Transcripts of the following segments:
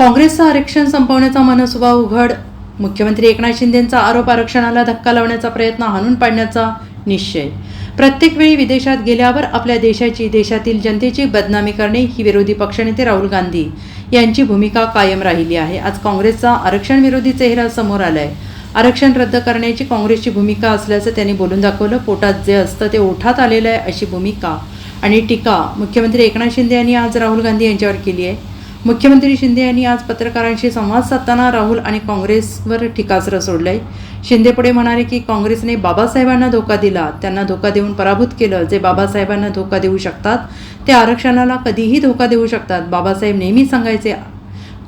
काँग्रेसचं आरक्षण संपवण्याचा मनसुबा उघड. मुख्यमंत्री एकनाथ शिंदेंचा आरोप आरक्षणाला धक्का लावण्याचा प्रयत्न हाणून पाडण्याचा निश्चय. प्रत्येक वेळी विदेशात गेल्यावर आपल्या देशाची देशातील जनतेची बदनामी करणे ही विरोधी पक्षनेते राहुल गांधी यांची भूमिका कायम राहिली आहे. आज काँग्रेसचा आरक्षण विरोधी चेहरा समोर आलाय. आरक्षण रद्द करण्याची काँग्रेसची भूमिका असल्याचं त्यांनी बोलून दाखवलं. पोटात जे असतं ते ओठात आलेलं आहे अशी भूमिका आणि टीका मुख्यमंत्री एकनाथ शिंदे यांनी आज राहुल गांधी यांच्यावर केली आहे. मुख्यमंत्री शिंदे यांनी आज पत्रकारांशी संवाद साधताना राहुल आणि काँग्रेसवर टीकास्त्र सोडलंय. शिंदे पुढे म्हणाले की काँग्रेसने बाबासाहेबांना धोका दिला. त्यांना धोका देऊन पराभूत केलं. जे बाबासाहेबांना धोका देऊ शकतात ते आरक्षणाला कधीही धोका देऊ शकतात. बाबासाहेब नेहमी सांगायचे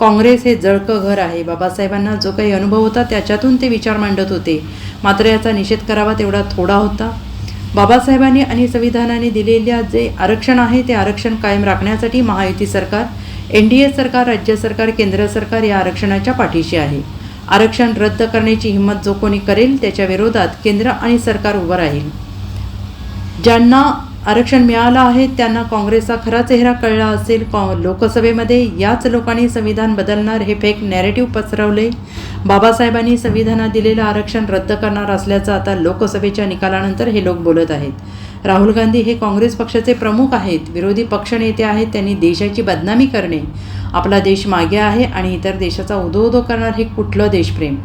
काँग्रेस हे जळकं घर आहे. बाबासाहेबांना जो काही अनुभव होता त्याच्यातून ते विचार मांडत होते. मात्र याचा निषेध करावा तेवढा थोडा होता. बाबासाहेबांनी आणि संविधानाने दिलेल्या जे आरक्षण आहे ते आरक्षण कायम राखण्यासाठी महायुती सरकार एन डी ए सरकार राज्य सरकार केंद्र सरकार या आरक्षणाच्या पाठीशी आहे. आरक्षण रद्द करण्याची हिंमत जो कोणी करेल त्याच्या विरोधात केंद्र आणि सरकार उभं राहील. ज्यांना आरक्षण मिळालं आहे त्यांना काँग्रेसचा खरा चेहरा कळला असेल. लोकसभेमध्ये याच लोकांनी संविधान बदलणार हे फेक नॅरेटिव्ह पसरवले. बाबासाहेबांनी संविधानात दिलेलं आरक्षण रद्द करणार असल्याचं आता लोकसभेच्या निकालानंतर हे लोक बोलत आहेत. राहुल गांधी हे काँग्रेस पक्षाचे प्रमुख आहेत. विरोधी पक्षनेते आहेत. त्यांनी देशाची बदनामी करणे. आपला देश मागे आहे आणि इतर देशाचा उदोउदो करणार हे कुठलं देशप्रेम?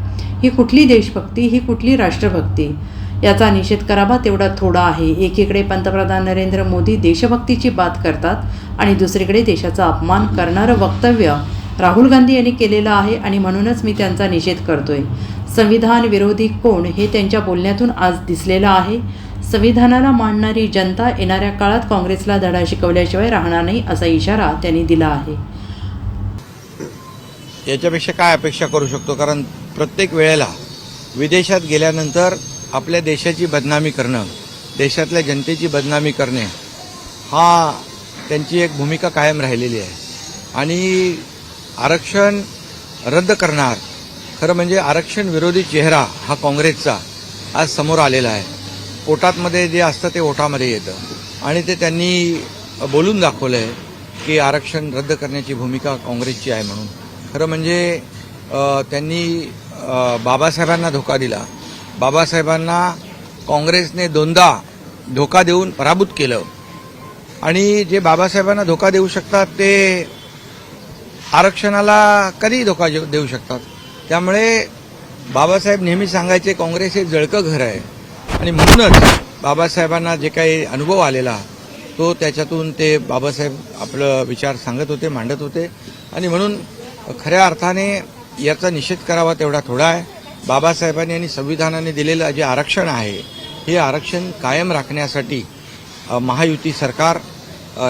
ही कुठली देशभक्ती? ही कुठली राष्ट्रभक्ती? याचा निषेध करावा तेवढा थोडा आहे. एकीकडे पंतप्रधान नरेंद्र मोदी देशभक्तीची बात करतात आणि दुसरीकडे देशाचा अपमान करणारं वक्तव्य राहुल गांधी यांनी केलेलं आहे आणि म्हणूनच मी त्यांचा निषेध करतोय. संविधान विरोधी कोण हे त्यांच्या बोलण्यातून आज दिसलेलं आहे. संविधानाला मांडणारी जनता येणाऱ्या काळात काँग्रेसला धडा शिकवल्याशिवाय राहणार नाही असा इशारा त्यांनी दिला आहे. याच्यापेक्षा काय अपेक्षा करू शकतो? कारण प्रत्येक वेळेला विदेशात गेल्यानंतर आपल्या देशाची बदनामी करणं देशातल्या जनतेची बदनामी करणे हा त्यांची एक भूमिका कायम राहिलेली आहे. आणि आरक्षण रद्द करणार खरं म्हणजे आरक्षण विरोधी चेहरा हा काँग्रेसचा आज समोर आलेला आहे. पोटातमध्ये जे असतं ते ओठामध्ये येतं. आणि ते त्यांनी बोलून दाखवलं आहे की आरक्षण रद्द करण्याची भूमिका काँग्रेसची आहे म्हणून. खरं म्हणजे त्यांनी बाबासाहेबांना धोका दिला. बाबासाहेबांना काँग्रेसने दोनदा धोका देऊन पराभूत केलं. आणि जे बाबासाहेबांना धोका देऊ शकतात ते आरक्षणाला कधीही धोका देऊ शकतात? त्यामुळे बाबासाहेब नेहमी सांगायचे काँग्रेस हे जळकं घर आहे. आणि म्हणूनच बाबासाहेबांना जे काही अनुभव आलेला तो त्याच्यातून ते बाबासाहेब आपलं विचार सांगत होते मांडत होते. आणि म्हणून खऱ्या अर्थाने याचा निषेध करावा तेवढा थोडा आहे. बाबासाहेबांनी आणि संविधानाने दिलेलं जे आरक्षण आहे हे आरक्षण कायम राखण्यासाठी महायुती सरकार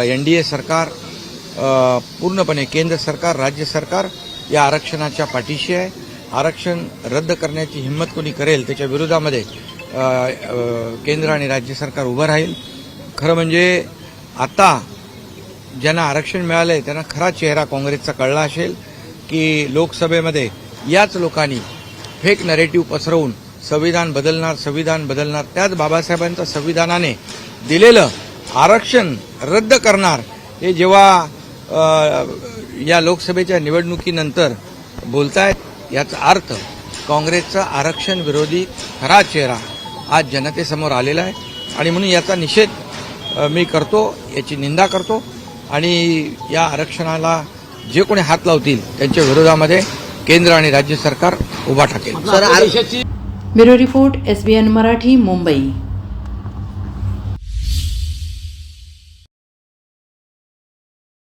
एन डी ए सरकार पूर्णपणे केंद्र सरकार राज्य सरकार या आरक्षणाच्या पाठीशी आहे. आरक्षण रद्द करण्याची हिंमत कोणी करेल त्याच्या विरोधामध्ये केंद्र आणि राज्य सरकार उभं राहील. खरं म्हणजे आता ज्यांना आरक्षण मिळालंय त्यांना खरा चेहरा काँग्रेसचा कळला असेल की लोकसभेमध्ये याच लोकांनी फेक नरेटिव्ह पसरवून संविधान बदलणार संविधान बदलणार त्याच बाबासाहेबांच्या संविधानाने दिलेलं आरक्षण रद्द करणार हे जेव्हा या लोकसभेच्या निवडणुकीनंतर बोलतायत याचा अर्थ काँग्रेसचा आरक्षण विरोधी खरा चेहरा आज जनतेसमोर आलेला आहे. आणि म्हणून याचा निषेध मी करतो याची निंदा करतो. आणि या आरक्षणाला जे कोणी हात लावतील त्यांच्या विरोधामध्ये केंद्र आणि राज्य सरकार उभा ठाकेल. Bureau report S B N Marathi Mumbai.